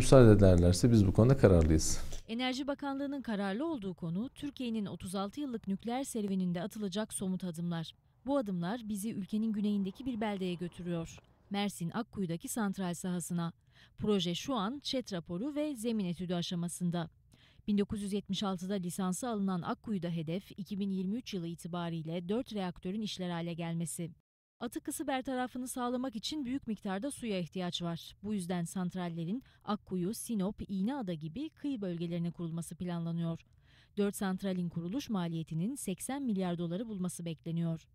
Müsaade ederlerse biz bu konuda kararlıyız. Enerji Bakanlığı'nın kararlı olduğu konu Türkiye'nin 36 yıllık nükleer serüveninde atılacak somut adımlar. Bu adımlar bizi ülkenin güneyindeki bir beldeye götürüyor. Mersin Akkuyu'daki santral sahasına. Proje şu an ÇED raporu ve zemin etüdü aşamasında. 1976'da lisansı alınan Akkuyu'da hedef 2023 yılı itibariyle 4 reaktörün işler hale gelmesi. Atık ısı bertarafını sağlamak için büyük miktarda suya ihtiyaç var. Bu yüzden santrallerin Akkuyu, Sinop, İğneada gibi kıyı bölgelerine kurulması planlanıyor. 4 santralin kuruluş maliyetinin 80 milyar doları bulması bekleniyor.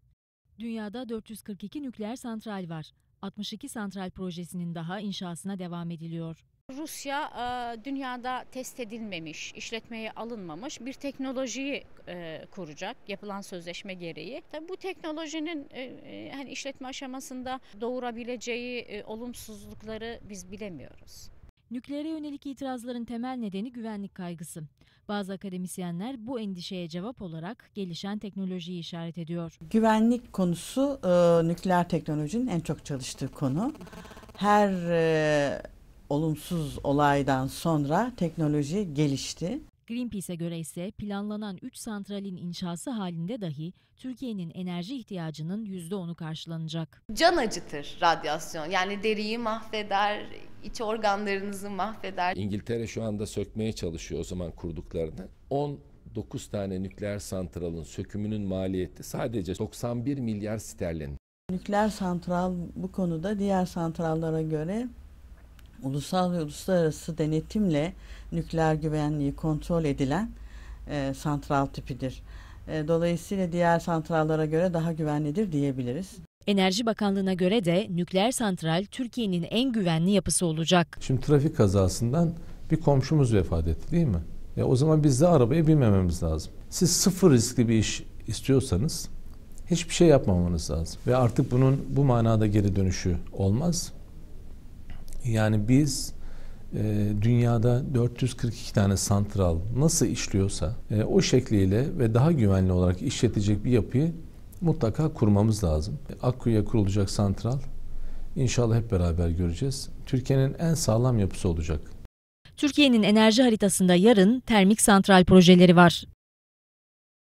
Dünyada 442 nükleer santral var. 62 santral projesinin daha inşasına devam ediliyor. Rusya e, dünyada test edilmemiş, işletmeye alınmamış bir teknolojiyi e, kuracak yapılan sözleşme gereği. Tabii bu teknolojinin e, hani işletme aşamasında doğurabileceği olumsuzlukları biz bilemiyoruz. Nükleere yönelik itirazların temel nedeni güvenlik kaygısı. Bazı akademisyenler bu endişeye cevap olarak gelişen teknolojiyi işaret ediyor. Güvenlik konusu nükleer teknolojinin en çok çalıştığı konu. Her olumsuz olaydan sonra teknoloji gelişti. Greenpeace'e göre ise planlanan 3 santralin inşası halinde dahi Türkiye'nin enerji ihtiyacının %10'u karşılanacak. Can acıtır radyasyon. Yani deriyi mahveder, iç organlarınızı mahveder. İngiltere şu anda sökmeye çalışıyor o zaman kurduklarını. 19 tane nükleer santralın sökümünün maliyeti sadece 91 milyar sterlin. Nükleer santral bu konuda diğer santrallara göre ulusal ve uluslararası denetimle nükleer güvenliği kontrol edilen e, santral tipidir. E, dolayısıyla diğer santrallara göre daha güvenlidir diyebiliriz. Enerji Bakanlığı'na göre de nükleer santral Türkiye'nin en güvenli yapısı olacak. Şimdi trafik kazasından bir komşumuz vefat etti değil mi? Ya o zaman biz de arabaya binmememiz lazım. Siz sıfır riskli bir iş istiyorsanız hiçbir şey yapmamanız lazım. Ve artık bunun bu manada geri dönüşü olmaz. Yani biz e, dünyada 442 tane santral nasıl işliyorsa e, o şekliyle ve daha güvenli olarak işletecek bir yapıyı mutlaka kurmamız lazım. Akkuyu'ya kurulacak santral inşallah hep beraber göreceğiz. Türkiye'nin en sağlam yapısı olacak. Türkiye'nin enerji haritasında yarın termik santral projeleri var.